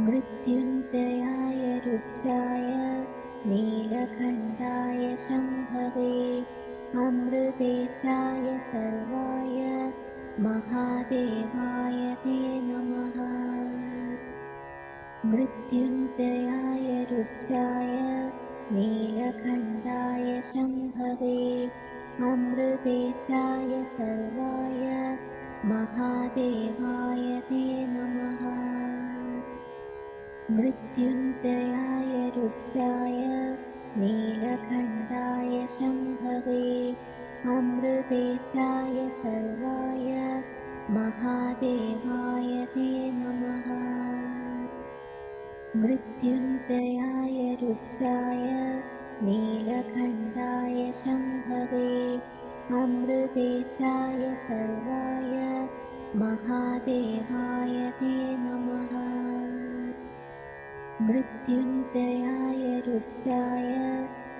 मृत्युञ्जयाय रुद्राय नीलकण्ठाय शम्भवे अमृतेशाय सर्वाय महादेवाय ते नमः। मृत्युञ्जयाय रुद्राय नीलकण्ठाय शम्भवे अमृतेशाय सर्वाय महादेवाय ते नमः मृत्युञ्जयाय रुद्राय नीलकण्ठाय शम्भवे अमृतेशाय सर्वाय महादेवाय ते नमः। मृत्युञ्जयाय रुद्राय नीलकण्ठाय शम्भवे अमृतेशाय सर्वाय महादेवाय ते नमः मृत्युञ्जयाय रुद्राय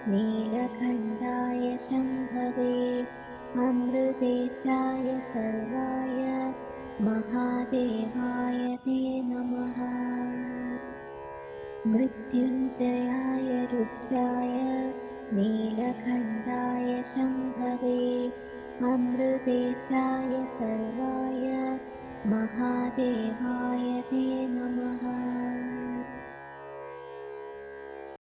नीलकण्ठाय शम्भवे अमृतेशाय सर्वाय महादेवाय ते नमः। मृत्युञ्जयाय रुद्राय नीलकण्ठाय शम्भवे अमृतेशाय सर्वाय महादेवाय ते नमः